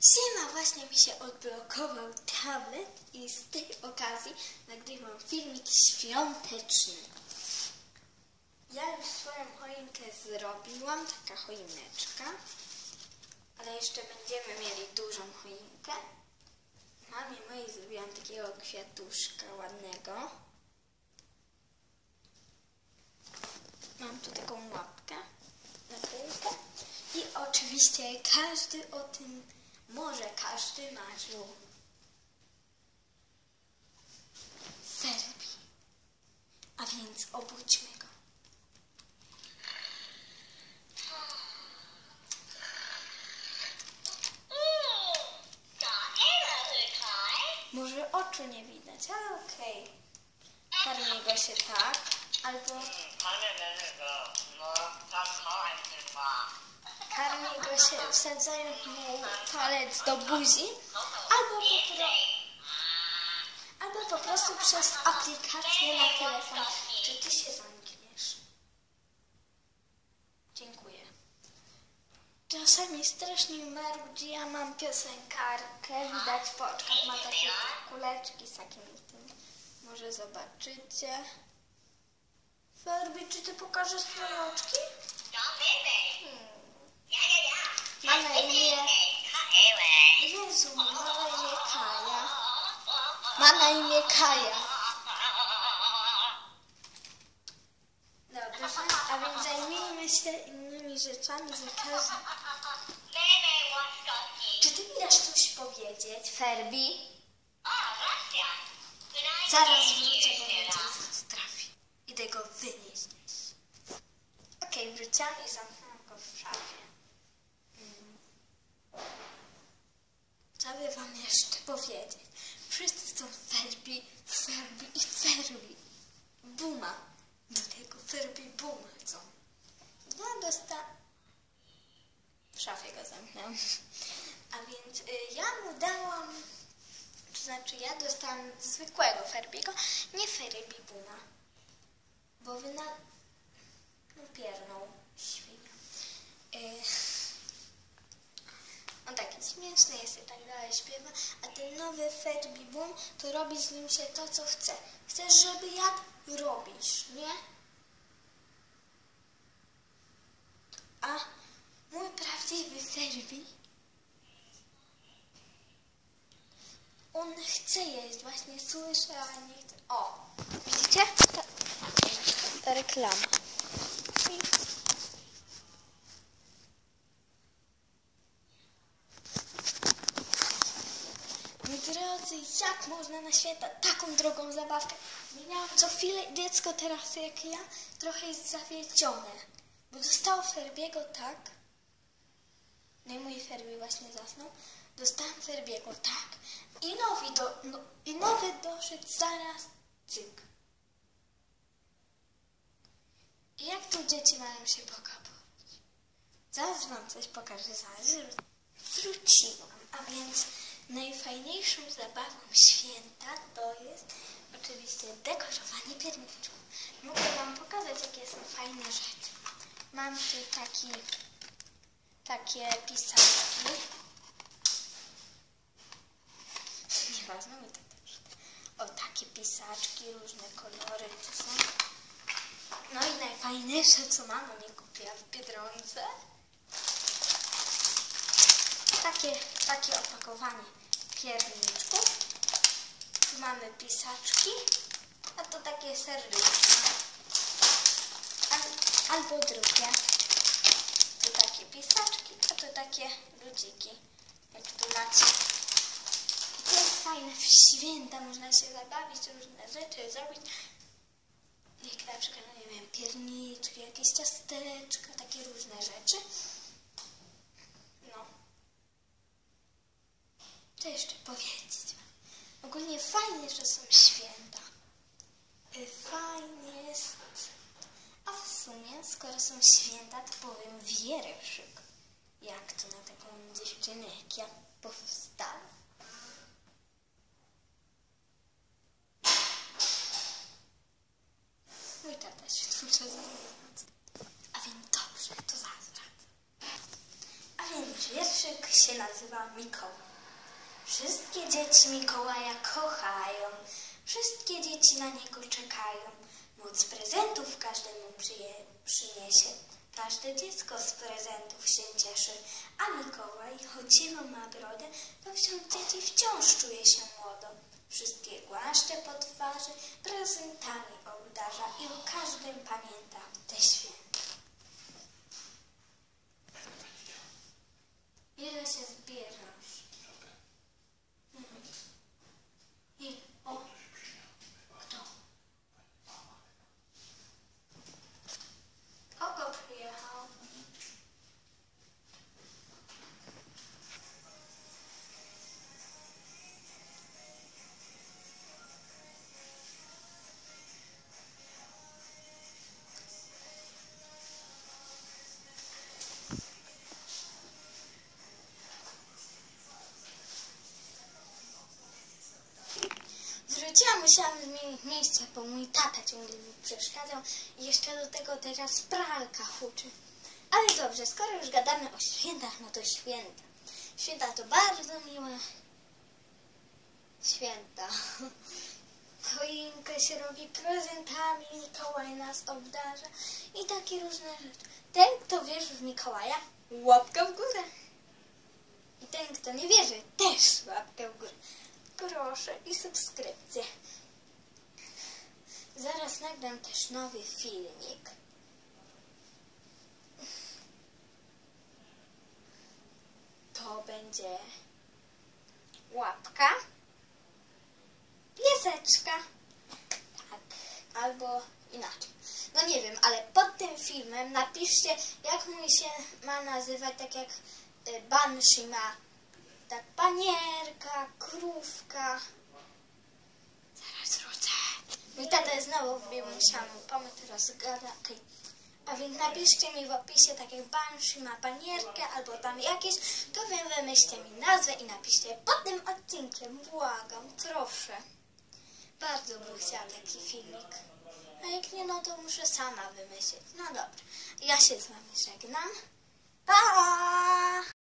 Siema, właśnie mi się odblokował tablet i z tej okazji nagrywam filmik świąteczny. Ja już swoją choinkę zrobiłam, taka choineczka, ale jeszcze będziemy mieli dużą choinkę. Mamie mojej zrobiłam takiego kwiatuszka ładnego. Mam tu taką łapkę na tyłkę. I oczywiście każdy o tym, może każdy marzył. Serbi. A więc obudźmy go. Może oczu nie widać, ale okej. Karmi go się tak, albo go się, wsadzają mu palec do buzi, albo po, pro, albo po prostu przez aplikację na telefon. Czy ty się zamkniesz? Dziękuję. Czasami strasznie marudzi, ja mam piosenkarkę, widać po oczkach, ma takie kuleczki z takimi tym. Może zobaczycie. Ferbi, czy ty pokażesz swoje oczki? Ma na imię... Jezu, ma na imię Kaja. Ma na imię Kaja. Dobrze, a więc zajmijmy się innymi rzeczami, że każdy... Czy ty mi dasz coś powiedzieć, Ferbi? Zaraz wrócę, bo mnie to trafi. Idę go wynieść. Okej, wróciłam i zamknęłam go w szafie. Mm. Co by wam jeszcze powiedzieć? Wszyscy są Ferbi, Ferbi Ferbi. Buma. Do tego Ferbi Buma są. Ja dostałam... W szafie go zamknęłam. A więc y, ja mu dałam... To znaczy ja dostałam zwykłego Ferbiego, nie Ferbi Buma. Bo wy na... No piernął świnia. Y, on taki śmieszny jest i tak dalej, śpiewa, a ten nowy Ferbi Boom to robi z nim się to, co chce. Chcesz, żeby jadł? Robisz, nie? A mój prawdziwy Ferbi on chce jeść, właśnie słyszę, a nie chce. O, widzicie? Ta reklama. I Drodzy, jak można na święta taką drogą zabawkę? Miałam co chwilę dziecko teraz jak ja trochę jest zawiedzione, bo dostało Ferbiego tak, no i mój Ferbi właśnie zasnął, dostałam Ferbiego tak i nowy, do, no, i nowy doszedł zaraz cyk. I jak tu dzieci mają się pokapać? Zaraz wam coś pokażę, zaraz wróciłam, a więc najfajniejszą zabawą święta to jest oczywiście dekorowanie pierniczków. Mogę wam pokazać, jakie są fajne rzeczy. Mam tu taki, takie pisaczki. Nieważne, my tak też. O, takie pisaczki, różne kolory tu są. No i najfajniejsze, co mama mi kupiła w Biedronce, takie, takie opakowanie pierniczków. Tu mamy pisaczki, a to takie serduszka. Al, albo drugie. Tu takie pisaczki, a to takie ludziki. Jak tu macie. I to jest fajne. W święta można się zabawić, różne rzeczy zrobić. Jak na przykład, no nie wiem, pierniczki, jakieś ciasteczka, takie różne rzeczy. No. Co jeszcze powiedzieć? Ogólnie fajnie, że są święta. Y, Fajnie jest. A w sumie, skoro są święta, to powiem wierszyk. Jak to na taką dziewczynę jak ja powstał. Mój tata się twórczy za A więc dobrze, to zaraz. A więc wierszyk się nazywa Mikołaj. Wszystkie dzieci Mikołaja kochają, wszystkie dzieci na niego czekają. Moc prezentów każdemu przyniesie. Każde dziecko z prezentów się cieszy, a Mikołaj, choć siwą ma brodę, to wśród dzieci wciąż czuje się młodo. Wszystkie głaszcze po twarzy prezentami obdarza i o każdym pamięta te musiałam zmienić miejsce, bo mój tata ciągle mi przeszkadzał i jeszcze do tego teraz pralka huczy. Ale dobrze, skoro już gadamy o świętach, no to święta. Święta to bardzo miłe święta. Choinkę się robi prezentami, Mikołaj nas obdarza i takie różne rzeczy. Ten, kto wierzy w Mikołaja, łapka w górę. I ten, kto nie wierzy, też łapkę w górę. Proszę i subskrypcję. Zaraz nagram też nowy filmik. To będzie łapka, pieseczka. Tak, albo inaczej. No nie wiem, ale pod tym filmem napiszcie, jak mój się ma nazywać, tak jak y, Banshee ma. Tak, panierka, krówka. Mój tata znowu wbił, mu pomóc, teraz okej. A więc napiszcie mi w opisie, tak jak Banshee ma panierkę albo tam jakieś, to wy wymyślcie mi nazwę i napiszcie pod tym odcinkiem. Błagam, proszę. Bardzo bym chciała taki filmik. A jak nie, no to muszę sama wymyślić. No dobra. Ja się z wami żegnam. Pa!